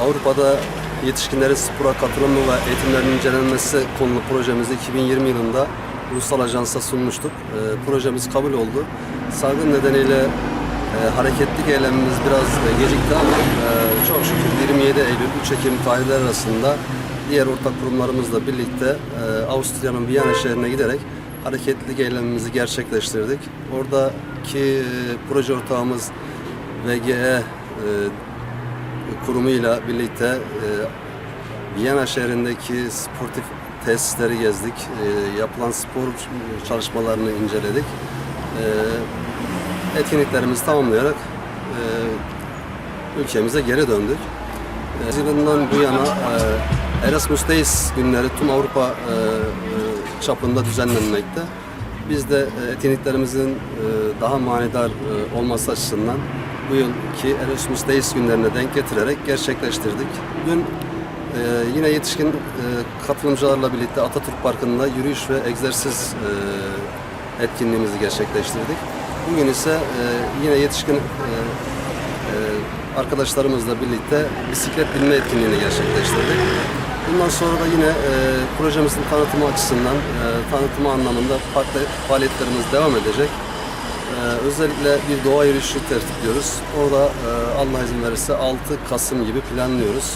Avrupa'da yetişkinlerin spora katılımı ve eğitimlerinin incelenmesi konulu projemizi 2020 yılında Ulusal Ajans'a sunmuştuk. E, projemiz kabul oldu. Salgın nedeniyle e, hareketlilik eylemimiz biraz e, gecikti ama e, çok şükür 27 Eylül 3 Ekim tarihleri arasında diğer ortak kurumlarımızla birlikte e, Avusturya'nın Viyana şehrine giderek hareketlilik eylemimizi gerçekleştirdik. Oradaki e, proje ortağımız VGE e, kurumuyla birlikte e, Viyana şehrindeki sportif tesisleri gezdik. E, yapılan spor çalışmalarını inceledik. E, etkinliklerimizi tamamlayarak e, ülkemize geri döndük. E, Haziran'dan bu yana Erasmus Days günleri tüm Avrupa çapında düzenlenmekte. Biz de etkinliklerimizin daha manidar olması açısından bu yılki Erasmus Days günlerine denk getirerek gerçekleştirdik. Dün e, yine yetişkin e, katılımcılarla birlikte Atatürk Parkı'nda yürüyüş ve egzersiz e, etkinliğimizi gerçekleştirdik. Bugün ise e, yine yetişkin e, e, arkadaşlarımızla birlikte bisiklet binme etkinliğini gerçekleştirdik. Bundan sonra da yine e, projemizin tanıtımı açısından, e, tanıtımı anlamında farklı faaliyetlerimiz devam edecek. E, özellikle bir doğa yürüyüşü tertipliyoruz. Orada e, Allah izin verirse 6 Kasım gibi planlıyoruz.